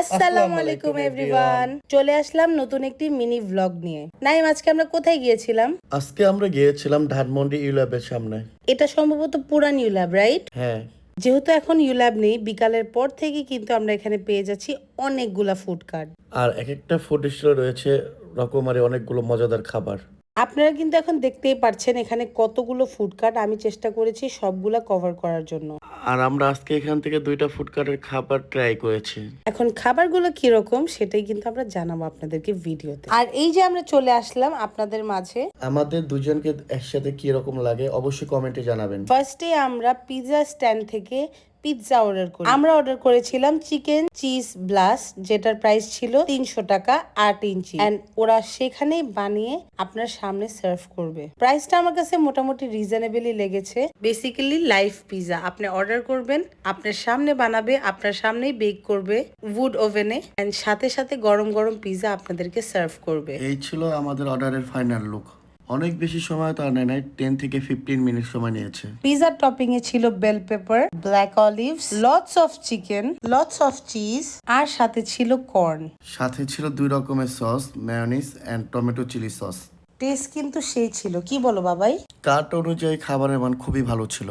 আসসালামু আলাইকুম এভরিওয়ান চলে আসলাম নতুন একটি মিনি ভ্লগ নিয়ে। নাইম আজকে আমরা কোথায় গিয়েছিলাম? আজকে আমরা গিয়েছিলাম ধানমন্ডি ইউল্যাবের সামনে। এটা সম্ভবত পুরান ইউল্যাব রাইট হ্যাঁ। যেহেতু এখন ইউল্যাব নেই বিকালের পর থেকে কিন্তু আমরা এখানে পেয়ে যাচ্ছি অনেকগুলা ফুড কার্ট আর এক একটা ফুড স্টলে রয়েছে রকমারি অনেকগুলো মজাদার খাবার। আপনারা কিন্তু এখন দেখতেই পারছেন এখানে কতগুলো ফুড কার্ট আমি চেষ্টা করেছি সবগুলা কভার করার জন্য। আর আমরা আজকে এখান থেকে দুইটা ফুড কার্টের খাবার ট্রাই করেছি। এখন খাবারগুলো কীরকম সেটাই কিন্তু আমরা জানাব আপনাদেরকে ভিডিওতে। আর এই যে আমরা চলে আসলাম আপনাদের মাঝে। আমাদের দুজনকে একসাথে কি রকম লাগে অবশ্যই কমেন্টে জানাবেন। ফার্স্টে আমরা পিৎজা স্ট্যান্ড থেকে পিৎজা অর্ডার করি। আমরা অর্ডার করেছিলাম চিকেন চিজ ব্লাস যেটার প্রাইস ছিল তিনশো টাকা আট ইঞ্চি। এন্ড ওরা সেখানেই বানিয়ে আপনার সামনে সার্ভ করবে। প্রাইসটা আমার কাছে মোটামুটি রিজনেবলই লেগেছে। বেসিক্যালি লাইফ পিৎজা আপনি অর্ডার করবেন আপনার সামনে বানাবে আপনার সামনেই বেক করবে উড ওভেনে এন্ড সাথে সাথে গরম গরম পিৎজা আপনাদেরকে সার্ভ করবে। এই ছিল আমাদের অর্ডারের ফাইনাল লুক অনেক বেশি সময় তো আর নেয় নাই টেন থেকে ফিফটিন মিনিট সময় নিয়েছে। পিজার টপিং এ ছিল bell pepper black olives lots of chicken lots of cheese আর সাথে ছিল কর্ন সাথে ছিল দুই রকমের sauce mayonnaise and tomato chilli sauce taste কিন্তু সেই ছিল। কি বলো বাবাই? কার্ট অনুযায়ী খাবারের মান খুবই ভালো ছিল।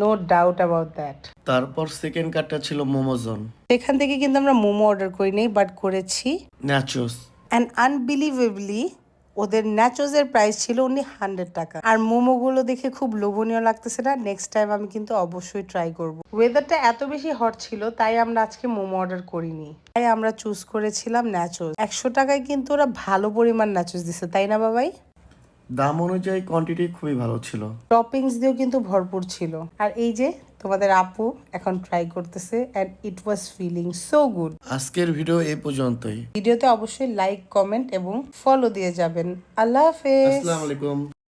নো ডাউট অ্যাবাউট দ্যাট তারপর সেকেন্ড কার্ডটা ছিল মোমোজন সেখান থেকে কিন্তু আমরা মোমো অর্ডার করি নাই বাট করেছি। ন্যাচোস অ্যান্ড আনবিলিভেবলি ওদের ন্যাচোজের প্রাইস ছিল উনি হান্ড্রেড টাকা। আর মোমোগুলো দেখে খুব লোভনীয় লাগতেছে না? নেক্সট টাইম আমি কিন্তু অবশ্যই ট্রাই করব। ওয়েদারটা এত বেশি হট ছিল তাই আমরা আজকে মোমো অর্ডার করিনি। তাই আমরা চুজ করেছিলাম ন্যাচোজ। একশো টাকায় কিন্তু ওরা ভালো পরিমাণ ন্যাচোজ দিছে তাই না বাবাই? দাম অনুযায়ী কোয়ান্টিটি খুবই ভালো ছিল। টপিংস দিয়েও কিন্তু ভরপুর ছিল। আর এই যে তোমাদের আপু এখন ট্রাই করতেছে and it was feeling so good আজকের ভিডিও এই পর্যন্তই। ভিডিওতে অবশ্যই লাইক কমেন্ট এবং ফলো দিয়ে যাবেন। আল্লাহ হাফেজ। আসসালামু আলাইকুম।